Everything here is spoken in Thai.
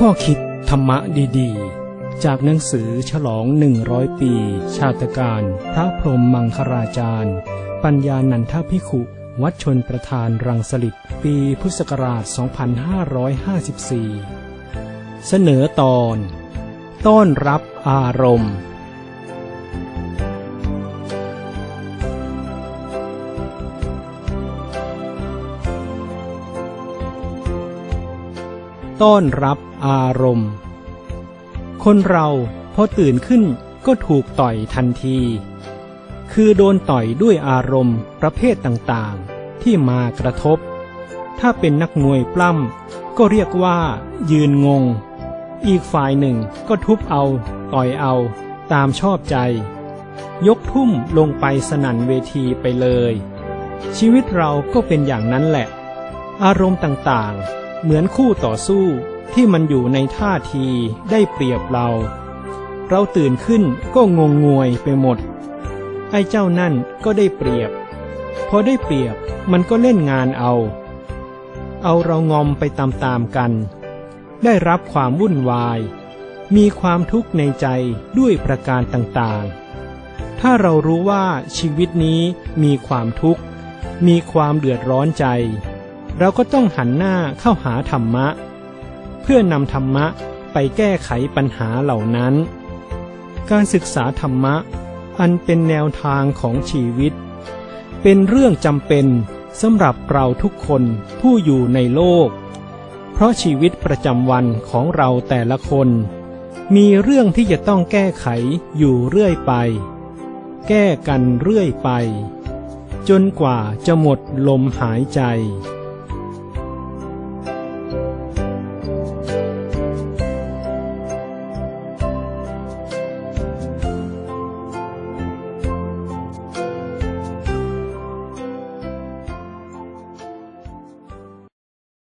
ข้อคิดธรรมะดีๆ จากหนังสือฉลอง 100 ปี ชาตการ พระพรหมมังคราจารย์ ปัญญานันทพิขุ วัดชนประธานรังสลิดปีพุทธศักราช 2554 เสนอตอน ต้อนรับอารมณ์ ต้อนรับอารมณ์ คนเราพอตื่นขึ้นก็ถูกต่อยทันที คือโดนต่อยด้วยอารมณ์ประเภทต่างๆ ที่มากระทบ ถ้าเป็นนักมวยปล้ำก็เรียกว่า ยืนงง อีกฝ่ายหนึ่งก็ทุบเอา ต่อยเอา ตามชอบใจ ยกทุ่มลงไปสนั่นเวทีไปเลย ชีวิตเราก็เป็นอย่างนั้นแหละ อารมณ์ต่างๆ เหมือนคู่ต่อสู้ที่มันอยู่ในท่าทีได้เปรียบเรา เราตื่นขึ้นก็งงงวยไปหมด ไอ้เจ้านั่นก็ได้เปรียบ พอได้เปรียบมันก็เล่นงานเอา เอาเรางอมไปตามๆกัน ได้รับความวุ่นวาย มีความทุกข์ในใจด้วยประการต่างๆ ถ้าเรารู้ว่าชีวิตนี้มีความทุกข์ มีความเดือดร้อนใจ เราก็ต้องหันหน้าเข้าหาธรรมะ เพื่อนำธรรมะไปแก้ไขปัญหาเหล่านั้น การศึกษาธรรมะ อันเป็นแนวทางของชีวิต เป็นเรื่องจำเป็นสำหรับเราทุกคนผู้อยู่ในโลก เพราะชีวิตประจำวันของเราแต่ละคน มีเรื่องที่จะต้องแก้ไขอยู่เรื่อยไป แก้กันเรื่อยไป จนกว่าจะหมดลมหายใจ